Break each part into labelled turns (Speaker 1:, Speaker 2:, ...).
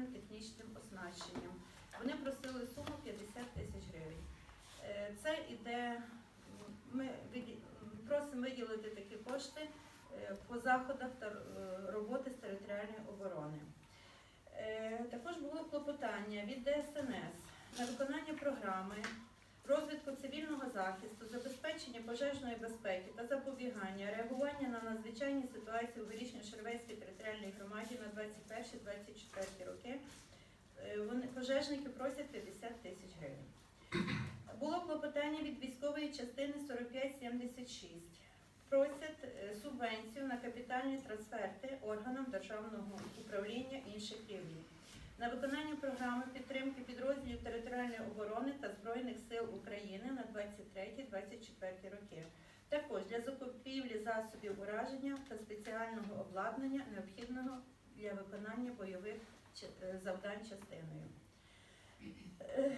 Speaker 1: матеріально-технічним оснащенням. Вони просили суму 50 тисяч гривень. Е, Це іде, ми просимо виділити такі кошти е, по заходах та е, роботи з територіальної оборони. Також було клопотання від ДСНС на виконання програми розвитку цивільного захисту, забезпечення пожежної безпеки та запобігання, реагування на надзвичайні ситуації у Горішньо-Шервецькій територіальній громаді на 21-24 роки. Е, Вони пожежники просять 50 тисяч гривень. Було клопотання від військової частини 4576. Просять е, субвенцію на капітальні трансферти органам державного управління інших рівнів на виконання програми підтримки підрозділів територіальної оборони та Збройних сил України на 23-24 роки. Також для закупівлі засобів ураження та спеціального обладнання, необхідного для виконання бойових е, завдань частиною. Е,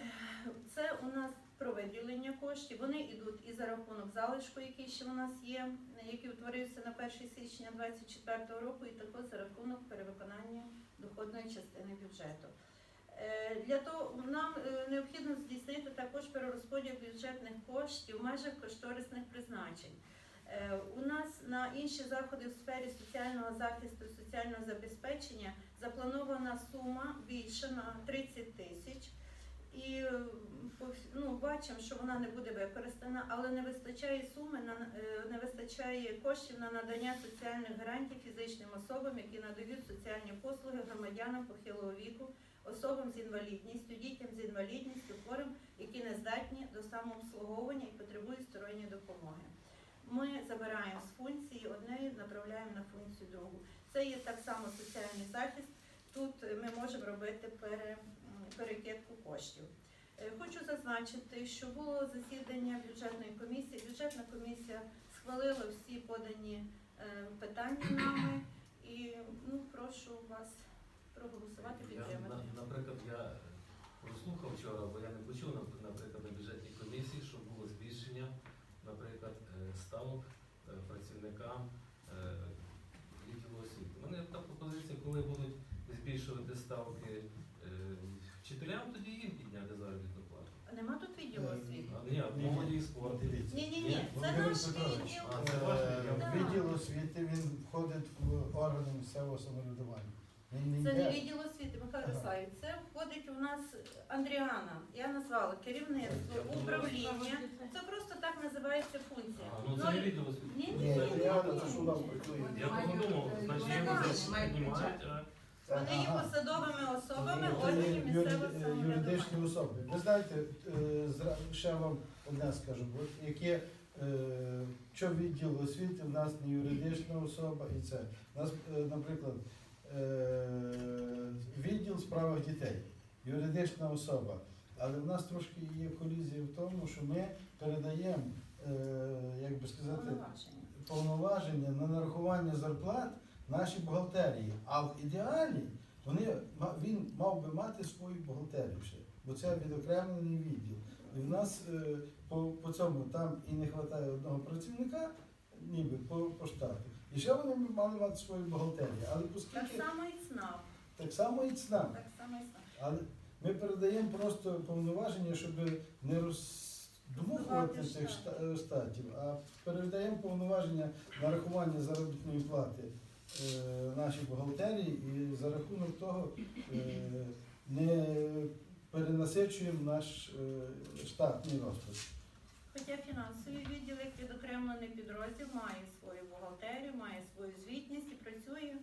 Speaker 1: Це у нас про виділення коштів. Вони йдуть і за рахунок залишку, який ще у нас є, який утворився на 1 січня 2024 року, і також за рахунок перевиконання доходної частини бюджету. Е, Для того нам е, необхідно здійснити також перерозподіл бюджетних коштів в межах кошторисних призначень. Е, У нас на інші заходи в сфері соціального захисту і соціального забезпечення запланована сума більше на 30 тисяч. І е, ну, бачимо, що вона не буде використана, але не вистачає суми на е, не вистачає коштів на надання соціальних гарантій фізичним особам, які надають соціальні послуги громадянам похилого віку, особам з інвалідністю, дітям з інвалідністю, хворим, які не здатні до самообслуговування і потребують сторонньої допомоги. Ми забираємо з функції однієї, направляємо на функцію другу. Це є так само соціальний захист. Тут ми можемо робити пере, перекидку коштів. Е, Хочу зазначити, що було засідання бюджетної комісії. Бюджетна комісія схвалила всі подані е, питання нами і ну, прошу вас проголосувати, підтримати.
Speaker 2: на- наприклад, я прослухав вчора, бо я не почув, наприклад, на бюджетній комісії, що було збільшення, наприклад, е, ставок працівникам відділу освіти. У мене та пропозиція, коли будуть збільшувати ставки е, вчителям, тоді їм підняти заробітну плату.
Speaker 1: Нема тут відділу
Speaker 3: Е,
Speaker 1: освіти?
Speaker 2: А ні, а молоді і спорт.
Speaker 3: Дивіться.
Speaker 1: Ні, ні, ні, це
Speaker 3: Володимир
Speaker 1: наш
Speaker 3: Петрович,
Speaker 1: відділ.
Speaker 2: А, це ваш
Speaker 3: Е,
Speaker 2: відділ.
Speaker 3: Освіти він входить в органи місцевого самоврядування. Він не
Speaker 1: Це не
Speaker 3: йде.
Speaker 1: відділ освіти, Михайло
Speaker 3: Ага.
Speaker 1: Це входить у нас Андріана. Я назвала керівництво, управління. Це просто так називається функція.
Speaker 2: А, ну це не відділ освіти.
Speaker 1: Ні, ні,
Speaker 3: Ні,
Speaker 1: ні,
Speaker 3: я
Speaker 1: ні.
Speaker 3: це що у нас працює.
Speaker 2: Я подумав, значить
Speaker 1: наш.
Speaker 2: піднімають, а
Speaker 1: Вони є
Speaker 3: Ага.
Speaker 1: посадовими особами органів місцевого
Speaker 3: е,
Speaker 1: самоврядування.
Speaker 3: юридичні особи. Ви знаєте, е, зра- ще вам одне скажу, от яке е, що відділ освіти в нас не юридична особа і це. У нас, е, наприклад, е, відділ в справах дітей, юридична особа. Але в нас трошки є колізія в тому, що ми передаємо, е, як би сказати,
Speaker 1: Повноваження.
Speaker 3: повноваження на нарахування зарплат нашій бухгалтерії. А в ідеалі вони, він мав би мати свою бухгалтерію ще, бо це відокремлений відділ. І в нас е, по, по цьому там і не вистачає одного працівника, ніби по, по штату. І ще вони мали мати свою бухгалтерію. Але
Speaker 1: Так само і ЦНАП.
Speaker 3: так само і ЦНАП.
Speaker 1: Так само і ЦНАП.
Speaker 3: Але ми передаємо просто повноваження, щоб не роздмухувати
Speaker 1: Здавати
Speaker 3: цих е, штатів, а передаємо повноваження на рахування заробітної плати нашій бухгалтерії і за рахунок того е, не перенасичуємо наш е, штатний розпис.
Speaker 1: Хоча фінансовий відділ, як відокремлений підрозділ, має свою бухгалтерію, має свою звітність і працює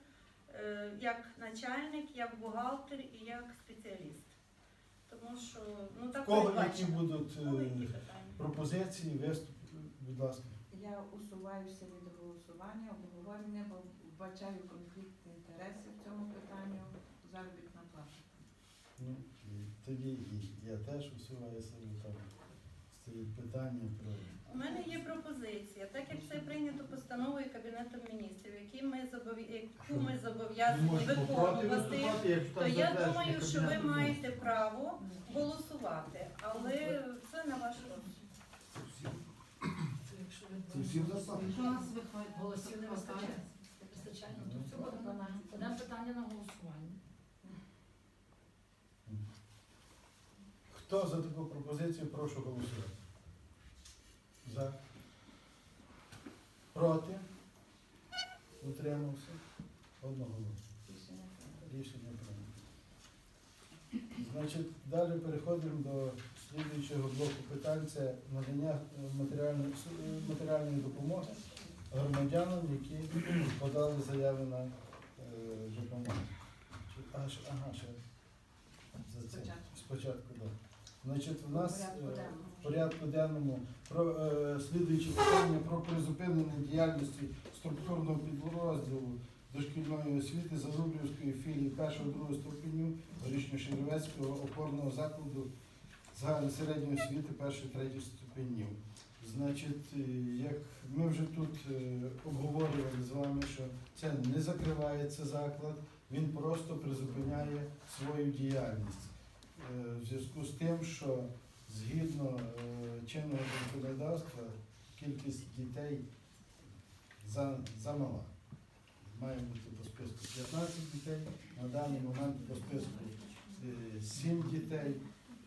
Speaker 1: е, як начальник, як бухгалтер і як спеціаліст. Тому що ну так
Speaker 3: кого які будуть е, пропозиції, виступ, будь ласка.
Speaker 4: Я усуваюся від голосування, обговорення, бо вбачаю конфлікт інтересів в цьому питанню заробітна плата.
Speaker 3: Ну, тоді і я теж від того. Стоїть питання про.
Speaker 1: У мене є пропозиція, так як це прийнято постановою Кабінетом міністрів, які ми зобов'я- яку ми зобов'язані виконувати, то я думаю, що ви маєте право голосувати, але це на ваш розсуд.
Speaker 3: Це всім достатньо.
Speaker 5: Якщо у нас виходить голосів не вистачає, то все буде на- Подам питання на голосування.
Speaker 3: Хто за таку пропозицію, прошу голосувати. За. Проти? Утримався? Одного голосу.
Speaker 4: Рішення прийнято.
Speaker 3: Значить, далі переходимо до слідуючого блоку питань. Це надання е, матеріальної, е, матеріальної допомоги громадянам, які подали заяви на е, допомогу. Чи- а, Ага, ще за це.
Speaker 4: Спочатку.
Speaker 3: Так. Значить, у нас е, в порядку денному про е, слідуючі питання про призупинення діяльності структурного підрозділу дошкільної освіти Зарублівської філії першого другого ступеню Горішньо-Шеревецького опорного закладу загальної середньої освіти першої третьої ступенів. Значить, е, як ми вже тут е, обговорювали з вами, що це не закривається заклад, він просто призупиняє свою діяльність. Е, В зв'язку з тим, що згідно чинного законодавства кількість дітей за, замала. Має бути по списку 15 дітей, на даний момент по списку е, 7 дітей.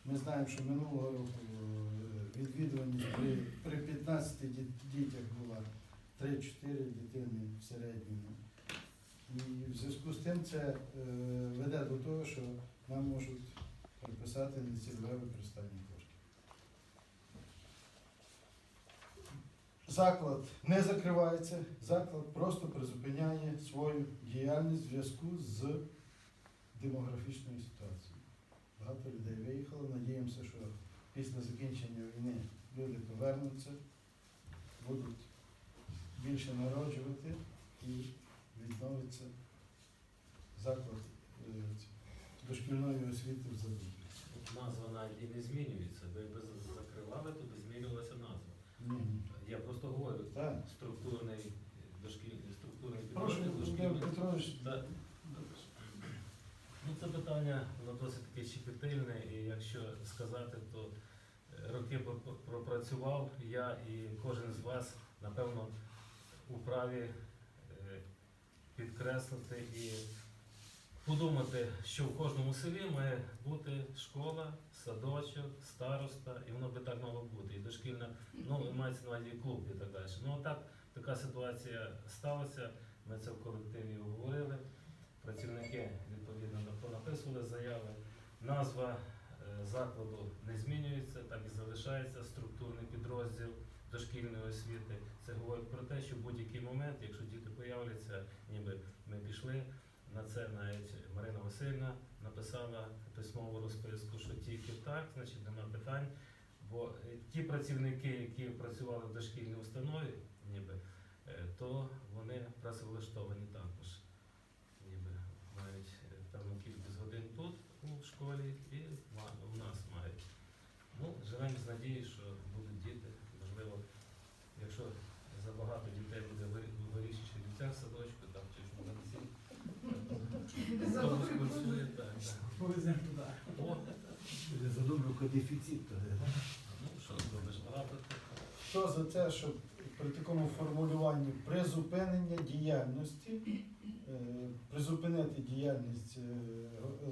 Speaker 3: Ми знаємо, що минулого року відвідуваність при, при 15 дітях була 3-4 дитини в середньому. І в зв'язку з тим це е, веде до того, що нам можуть приписати нецільове використання коштів. Заклад не закривається, заклад просто призупиняє свою діяльність в зв'язку з демографічною ситуацією. Багато людей виїхало. Надіємося, що після закінчення війни люди повернуться, будуть більше народжувати і відновиться заклад е, дошкільної освіти в Задубі.
Speaker 2: Назва навіть і не змінюється. Ви б закривали, то би змінювалася назва.
Speaker 3: Ні.
Speaker 2: Я просто говорю,
Speaker 3: Так.
Speaker 2: структурний дошкільний структурний
Speaker 3: Прошу. Петрович,
Speaker 2: Да. Ну, це питання воно досить таке щепетильне, і якщо сказати, то е, роки пропрацював я і кожен з вас, напевно, у праві е, підкреслити і подумати, що в кожному селі має бути школа, садочок, староста, і воно би так мало бути. І дошкільна, ну мається на увазі клуб і так далі. Ну так, така ситуація сталася. Ми це в колективі обговорили. Працівники відповідно на- заяви. Назва е, закладу не змінюється, так і залишається структурний підрозділ дошкільної освіти. Це говорить про те, що в будь-який момент, якщо діти появляться, ніби ми пішли. На це навіть Марина Васильівна написала письмову розписку, що тільки так, значить нема питань. Бо е, ті працівники, які працювали в дошкільній установі, ніби, е, то вони працевлаштовані також. Ніби мають е, певну кількість годин тут, у школі, і у нас мають. Ну, живемо з надією, що будуть діти. Можливо, якщо забагато дітей буде в горіші чи дитях садочку, там чи ж молодці. Хто працює, так,
Speaker 5: Задумав дефіцит. то, е.
Speaker 2: ну що зробиш, багато.
Speaker 3: Хто за те, щоб при такому формулюванні призупинення діяльності, призупинити діяльність е,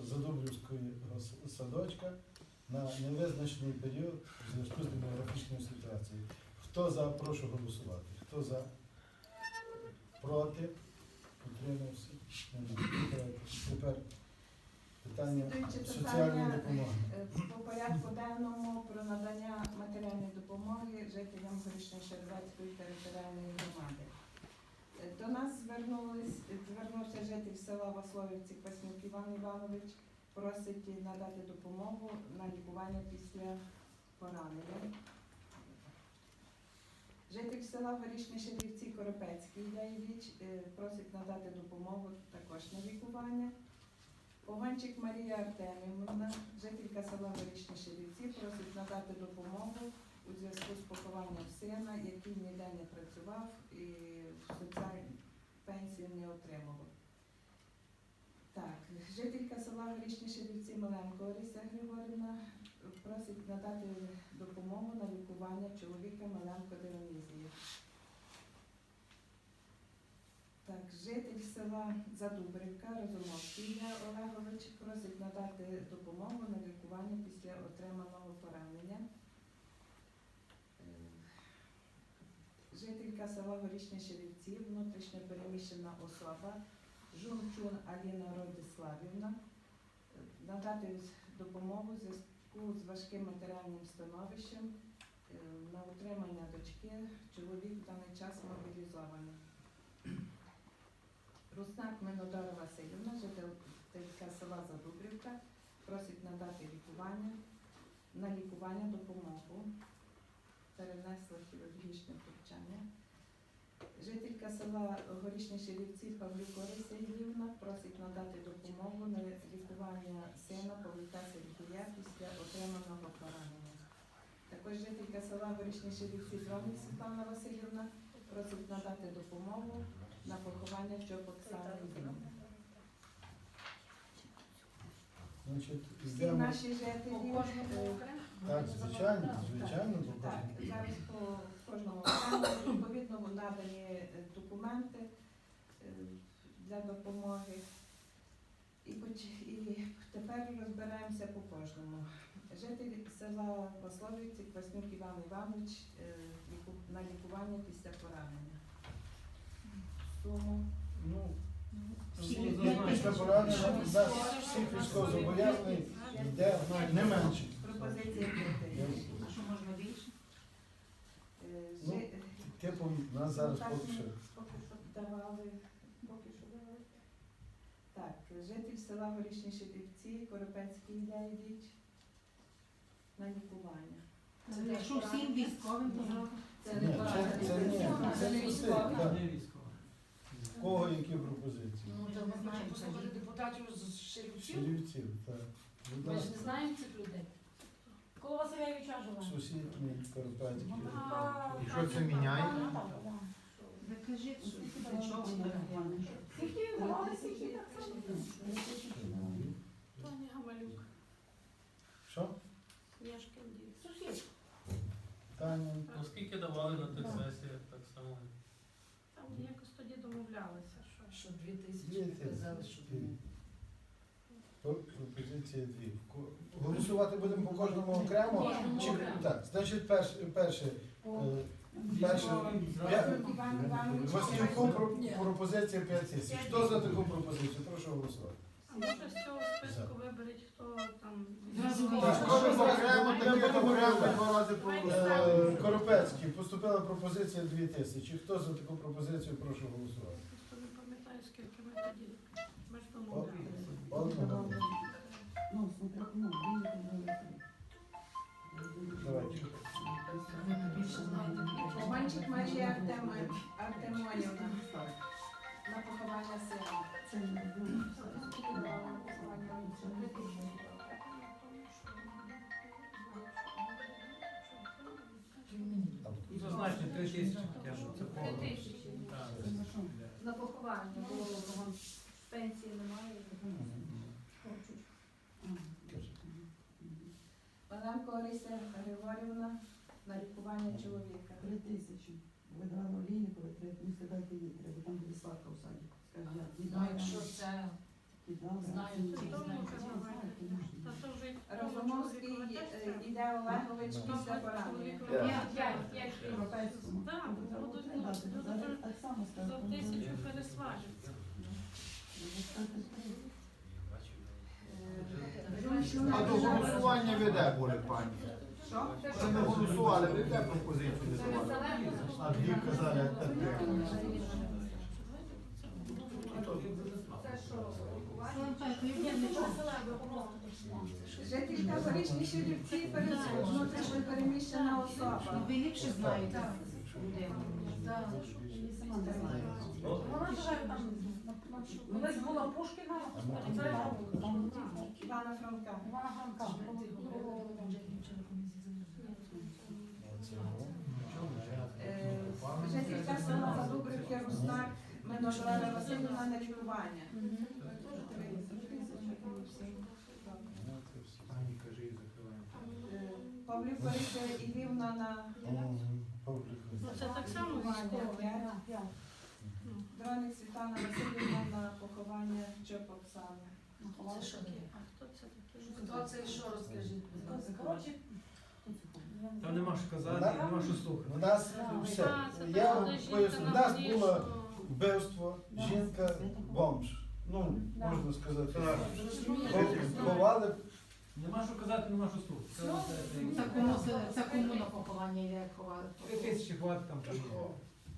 Speaker 3: Задубрівського с- садочка на невизначений період в зв'язку з демографічною ситуацією? Хто за, прошу голосувати. Хто за? Проти? Утримався? Тепер питання соціальної допомоги.
Speaker 4: е, По порядку денному про надання матеріальної допомоги жителям Горішньо-Шервецької територіальної громади. До нас звернулись, звернувся житель села Васловівці Кваснюк Іван Іванович, просить надати допомогу на лікування після поранення. Житель села Горішні Шерівці Коропецький Яєвіч е, просить надати допомогу також на лікування. Погончик Марія Артемівна, жителька села Горішні Шерівці, просить надати допомогу у зв'язку з похованням сина, який ніде не працював і соціальну пенсію не отримував. Так, жителька села Горішні Шерівці Миленко Орися Григорівна просить надати допомогу на лікування чоловіка Миленко Дионізії. Так, житель села Задубрівка Розумовський Олегович просить надати допомогу на лікування після отриманого поранення. Е, Жителька села Горішні Шерівці, внутрішньо переміщена особа, Жунчун Аліна Родиславівна, е, надати допомогу в зв'язку з важким матеріальним становищем е, на утримання дочки. Чоловік в даний час мобілізований. Руснак Минодора Васильівна, жителька села Задубрівка, просить надати лікування на лікування допомогу. Перенесла хірургічне втручання. Жителька села Горішні Ширівці Павлюк Ілівна просить надати допомогу на лікування сина Павлюка Сергія після отриманого поранення. Також жителька села Горішні Ширівці Дронік Світлана Васильівна просить надати допомогу на поховання Чоп Оксани Ілівни.
Speaker 3: Значить,
Speaker 4: Всі
Speaker 3: йдемо.
Speaker 4: наші жителі е,
Speaker 3: Так, звичайно, звичайно,
Speaker 4: Так, зараз по кожному окремо відповідно надані е, документи е, для допомоги. І, і тепер розбираємося по кожному. Житель села Васловівці Кваснюк Іван Іванович е, на лікування після поранення. Суму
Speaker 3: Ну,
Speaker 2: всі
Speaker 3: після поранення всіх військовозобов'язаних йде не менше.
Speaker 4: пропозиція прийти.
Speaker 6: А що можна більше?
Speaker 4: Е,
Speaker 3: Ну,
Speaker 4: жи-
Speaker 3: Типу, нас зараз
Speaker 4: Так,
Speaker 3: поки що.
Speaker 4: Поки що давали. Поки що давали. Так, житель села Горішні Шипівці, Коропецький Ілліч на лікування.
Speaker 6: Це якщо всім військовим, то зробимо.
Speaker 4: Це
Speaker 3: Ні, це, це ні, це не пустить. так.
Speaker 5: Не військово.
Speaker 3: В кого які пропозиції?
Speaker 6: Ну, то ми знаємо, що
Speaker 7: Послухати депутатів з Шерівців.
Speaker 3: Шерівців, так. Будь
Speaker 7: Ми ж
Speaker 3: ласка,
Speaker 7: не знаємо цих людей. Коло Василя Ілліча живе.
Speaker 3: Сусідній Карпатський.
Speaker 7: А,
Speaker 8: що це міняє?
Speaker 6: Ви кажіть, що
Speaker 7: Для чого? Давали, скільки так само? Гамалюк,
Speaker 3: Що?
Speaker 7: Яшкин дід. Сусід.
Speaker 3: Таня.
Speaker 2: Ну скільки давали на тих сесіях, так само.
Speaker 7: Там якось тоді домовлялися, що.
Speaker 9: Що дві тисячі казали, що дві.
Speaker 3: Пропозиція дві. Голосувати будемо по кожному окремо? Чи
Speaker 7: окремо.
Speaker 3: так, значить, перше, перше, е, перше я-. Васильку про- пропозиція 5 тисяч. Хто за таку пропозицію? Прошу голосувати.
Speaker 7: Може з цього списку виберіть, хто там.
Speaker 6: Зразу
Speaker 3: Так.
Speaker 8: Кожен окремо, таке окремо два рази
Speaker 3: Е,
Speaker 8: проголосували.
Speaker 3: Коропецький, поступила пропозиція 2 тисячі. Хто за таку пропозицію? Прошу голосувати.
Speaker 7: Просто не пам'ятаю, скільки ми тоді. Ми ж домовлялися.
Speaker 3: Одного.
Speaker 4: Ованчик Марія Артем- Артемонівна на поховання сина.
Speaker 9: Це не було.
Speaker 7: На поховання? Три тисячі.
Speaker 5: Зазначте три тисячі, ж це
Speaker 7: Три тисячі.
Speaker 9: На
Speaker 7: поховання, вон пенсії немає.
Speaker 4: Паненко Орися Григорівна на лікування чоловіка.
Speaker 9: Три тисячі. Ви давали олійникові, треба, ну, сказати, їй треба, там буде сварка у саді. Скажи, я
Speaker 6: Ну, якщо це
Speaker 9: кидала.
Speaker 6: знаю,
Speaker 9: це
Speaker 6: ті
Speaker 9: знаю,
Speaker 7: Та то вже
Speaker 4: Розумовський е, іде Олегович після поранення.
Speaker 7: П'ять, п'ять, п'ять.
Speaker 9: Європейському.
Speaker 7: Так,
Speaker 9: Ну,
Speaker 7: будуть,
Speaker 9: треба,
Speaker 7: ну, ну,
Speaker 9: Так само
Speaker 7: За
Speaker 9: скажу.
Speaker 7: тисячу пересважиться.
Speaker 8: А до голосування веде, пані. Це не голосували, веде пропозицію не давали.
Speaker 3: А дві казали, а так. Треба.
Speaker 4: Жителька Горішні Ширівці перед внутрішньо переміщена особа.
Speaker 6: ви ліпше знаєте.
Speaker 7: Там. Колись була Пушкіна,
Speaker 4: Івана Франка.
Speaker 7: Івана Франка.
Speaker 4: Е, Жителька села Задубрівки Руснак Миношлава Васильівна на лікування. Е, Павлюк Лариса Ілівна на.
Speaker 7: Ну, Це так само
Speaker 4: Світлана Васильівна на поховання Чоп Оксани.
Speaker 6: Це що таке?
Speaker 7: Хто це що розкажіть? Коротше,
Speaker 5: Там нема що казати,
Speaker 3: Вона-
Speaker 5: нема що слухати.
Speaker 3: У нас все. Я вам поясню, у нас було вбивство, жінка, бомж. Ну, можна сказати. Хов- Ховали
Speaker 5: Нема що казати, нема що слухати. Це- це-
Speaker 6: Це кому, це, це кому на поховання йде ховали?
Speaker 5: Три тисячі хватить там там.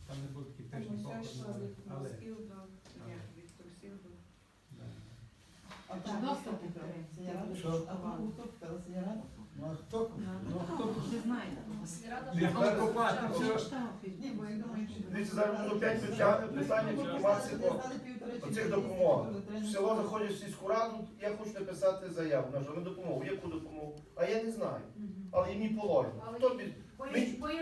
Speaker 5: Там не буде таких
Speaker 4: що
Speaker 5: похорон,
Speaker 4: від
Speaker 5: але.
Speaker 4: носків до ні, від трусів до
Speaker 5: да.
Speaker 9: А так, я
Speaker 3: Що?
Speaker 9: а ви хто питала, я рада?
Speaker 3: Ну а хто? Ну а хто?
Speaker 6: Ви знаєте.
Speaker 7: вже
Speaker 5: так копати.
Speaker 10: Дивіться, зараз вже п'ять питань, питання інформації по оцих допомог. В село заходять в сільську раду, я хочу написати заяву на що на допомогу, яку допомогу. А я не знаю. Але їм не положено. Хто під... Ми-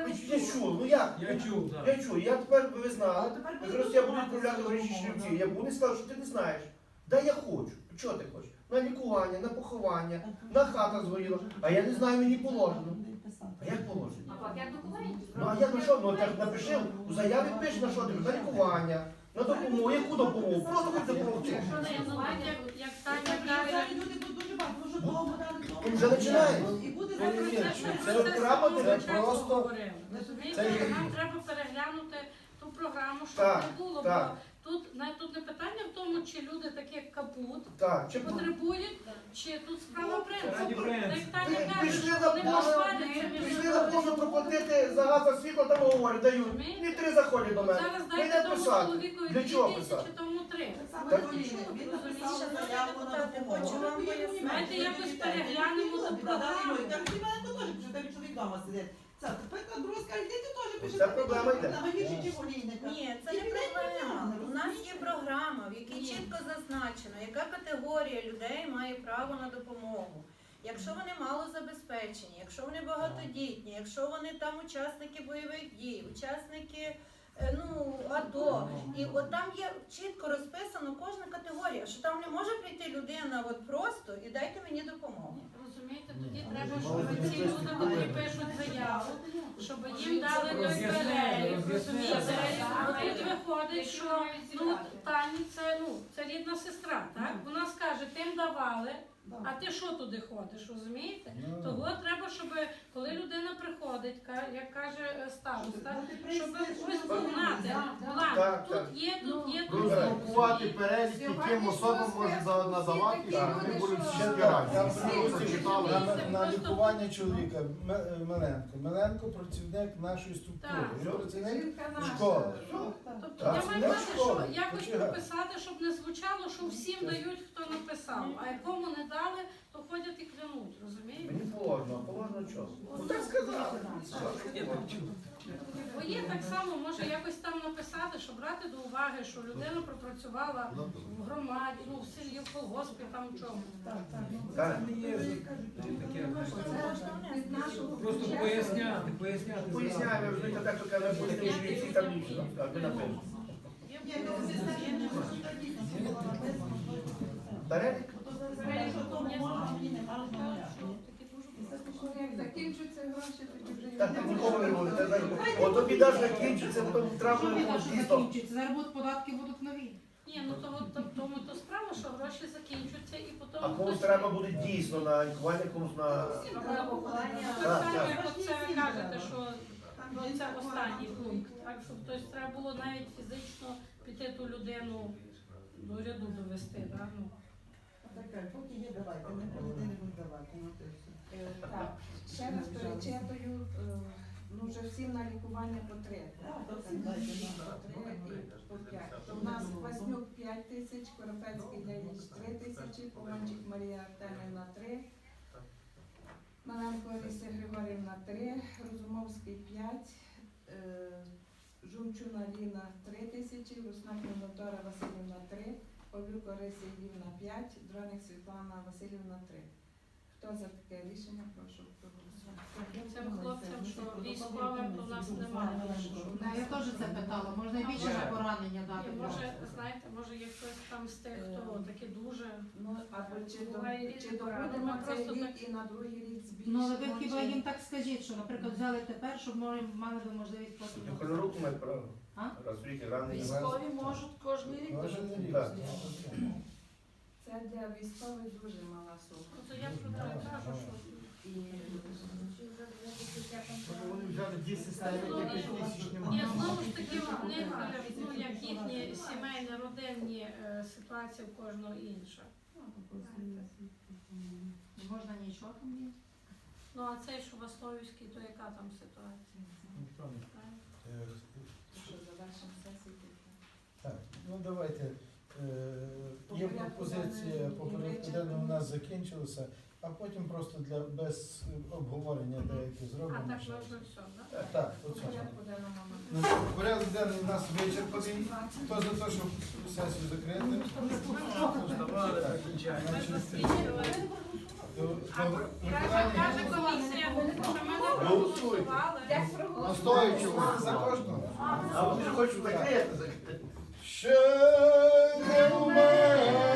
Speaker 7: не
Speaker 10: ж не чули, ну як?
Speaker 5: Я чув, так.
Speaker 10: Я чую, я тепер би ви знали. Якраз я буду відправляти в річні шлюбці. Я буду не сказав, що ти не знаєш. Да я хочу. Чого ти хочеш? На лікування, на поховання, на хата згоріла. А я не знаю, мені положено. А як положено?
Speaker 7: А пакет документів.
Speaker 10: Ну а як на що? Ну так напиши, у заяві пиш на що ти? На лікування, на допомогу, яку допомогу? Просто хоч допомогти.
Speaker 7: Якщо не як- як Таня каже,
Speaker 9: люди будуть дуже багато, тому що довго дали довго.
Speaker 10: Вже починає.
Speaker 9: І буде
Speaker 3: що це
Speaker 7: про
Speaker 10: от
Speaker 7: самого початку
Speaker 3: просто-
Speaker 7: Розумієте, нам треба переглянути ту програму, щоб
Speaker 10: Так,
Speaker 7: не було,
Speaker 10: так.
Speaker 7: Тут, навіть тут не питання в тому, чи люди такі як капут
Speaker 10: Так, чи
Speaker 7: потребують, чи тут справа
Speaker 5: Раді
Speaker 7: принципу. каже,
Speaker 10: пішли
Speaker 7: що
Speaker 10: на
Speaker 7: вони між
Speaker 10: Пішли на
Speaker 7: собою.
Speaker 10: позу проплатити за газ та світло, там говорять, дають. Не три заходять до мене.
Speaker 7: Зараз
Speaker 10: Не
Speaker 7: дайте
Speaker 10: йде
Speaker 7: тому
Speaker 10: писати.
Speaker 7: чоловікові
Speaker 10: Для
Speaker 7: дві
Speaker 10: чого
Speaker 7: тисячі, тому три.
Speaker 10: Так.
Speaker 7: Давайте якось переглянемо ту програму.
Speaker 9: Так, ти мене то теж, що тебе чоловік вдома сидить. Це, тепер друга скаже, ти теж пишеш?
Speaker 10: Це проблема йде.
Speaker 9: Проблема гірше, ніж олійника.
Speaker 1: Ні, це не нас є програма, в якій чітко зазначено, яка категорія людей має право на допомогу. Якщо вони мало забезпечені, якщо вони багатодітні, якщо вони там учасники бойових дій, учасники е, ну, АТО. І от там є чітко розписано кожна категорія, що там не може прийти людина от просто і дайте мені допомогу.
Speaker 7: Розумієте, тоді треба, щоб ці люди, котрі пишуть заяву, щоб їм дали той перелік, розумієте? А тут виходить, що ну, Тані це, ну, це рідна сестра, так? Вона скаже, тим давали, а ти що туди ходиш, розумієте?
Speaker 3: Ну,
Speaker 7: Того треба, щоб коли людина приходить, ка- як каже е, староста, щоб ось знати, бланк,
Speaker 10: Так,
Speaker 7: тут
Speaker 10: так.
Speaker 7: є, тут є, тут є.
Speaker 8: Роздрукувати перелік, яким особам може за- надавати, щоб вони були в
Speaker 3: Ще
Speaker 8: раді.
Speaker 3: на, на лікування чоловіка М- Меленко. Меленко працівник нашої структури.
Speaker 7: Так.
Speaker 3: Він працівник школи.
Speaker 7: Тобто я маю
Speaker 3: не
Speaker 7: на увазі, що якось
Speaker 3: Почекай.
Speaker 7: прописати, щоб не звучало, що всім дають, хто написав, а якому не дали, то ходять і клянуть, розумієте?
Speaker 10: Мені положено, а положено що? Ну так сказали.
Speaker 7: Бо є так само, може якось там написати, щоб брати до уваги, що людина пропрацювала в громаді, ну в селі, в колгоспі, там в чому.
Speaker 4: Так, так. ну,
Speaker 5: Це не є таке. Просто
Speaker 4: бюджету.
Speaker 5: поясняти, поясняти.
Speaker 10: Поясняю, розумієте, так, як на пустині жильці, там нічого. Так, ви напишете.
Speaker 7: Є
Speaker 4: Як закінчуються гроші, тоді вже
Speaker 10: Так, так нікому не буде. Це так. От закінчиться, потім треба
Speaker 6: Що
Speaker 10: буде
Speaker 6: біда, що
Speaker 10: дійсно.
Speaker 6: закінчується? Зараз будуть податки будуть нові.
Speaker 7: Ні, ну то, тому то справа, що гроші закінчуються і потім
Speaker 10: А комусь
Speaker 7: хтось-
Speaker 10: треба буде дійсно на лікування, комусь на... Так,
Speaker 7: так. оце кажете, що ну, це останній пункт. Так що хтось треба було навіть фізично піти ту людину до ряду довести. Да? Ну.
Speaker 9: Поки є, давайте, не буде, не буде давати, ну то й все.
Speaker 4: Е, Так, ще раз перечитую, е, ну вже всім на лікування по три.
Speaker 9: Так, то всім дайте, ну.
Speaker 4: По три і по п'ять. То У нас Кваснюк 5 тисяч, Коропецький Леонід 3 тисячі, Погончик Марія Артемівна 3, Маленко Олеся Григорівна 3, Розумовський 5, е, Жумчуна Ліна 3 тисячі, Руснак Мinotora Васильівна 3, Павлюк Орися Ілівна 5, Дроник Світлана Васильівна 3. Хто за таке рішення, прошу проголосувати.
Speaker 7: Цим хлопцям, що військовим, в нас немає.
Speaker 6: Да, Я теж це питала. Можна більше за поранення дати.
Speaker 7: І може, знаєте, може є хтось там з тих, хто такі дуже.
Speaker 4: Ну, або чи, до,
Speaker 7: Буває
Speaker 4: чи
Speaker 7: Ми
Speaker 4: цей
Speaker 7: просто
Speaker 4: рік і на другий рік збільшимо?
Speaker 6: Ну, але ви хіба їм так скажіть, що, наприклад, взяли тепер, щоб ми мали би можливість потім.
Speaker 10: Кожен руку має право.
Speaker 6: А?
Speaker 10: Рани.
Speaker 7: Військові можуть кожен рік.
Speaker 3: Кожен рік.
Speaker 10: Так.
Speaker 4: Це для військових дуже мала сума.
Speaker 7: Тобто я про те кажу, що
Speaker 4: І
Speaker 9: Щоб вони взяли 10 ставили, яких тисяч
Speaker 7: Ні,
Speaker 9: немає.
Speaker 7: знову ж таки, в них е, ну, як їхні сімейні, родинні е, ситуації у кожного інша.
Speaker 6: Не можна нічого там є.
Speaker 7: Ну а цей, що Васловівський, то яка там ситуація?
Speaker 5: Ніхто
Speaker 11: Е,
Speaker 4: що завершимо сесію.
Speaker 11: Так, ну давайте. Е, Є пропозиція по порядку денному у нас закінчилося, а потім просто для без обговорення деякі
Speaker 7: А
Speaker 11: зробимо.
Speaker 7: так можна все, так?
Speaker 11: Так,
Speaker 4: По порядку денному ми
Speaker 11: Ну, Порядок денний у нас вичерпаний. Хто за те, щоб сесію закрити?
Speaker 5: Вставали, закінчаємо.
Speaker 11: Значить, до- до
Speaker 7: Каже, комісія, що ми не проголосували.
Speaker 4: Як
Speaker 11: за кожного.
Speaker 10: А вони ж хочуть закрити.
Speaker 11: Ще не вмерла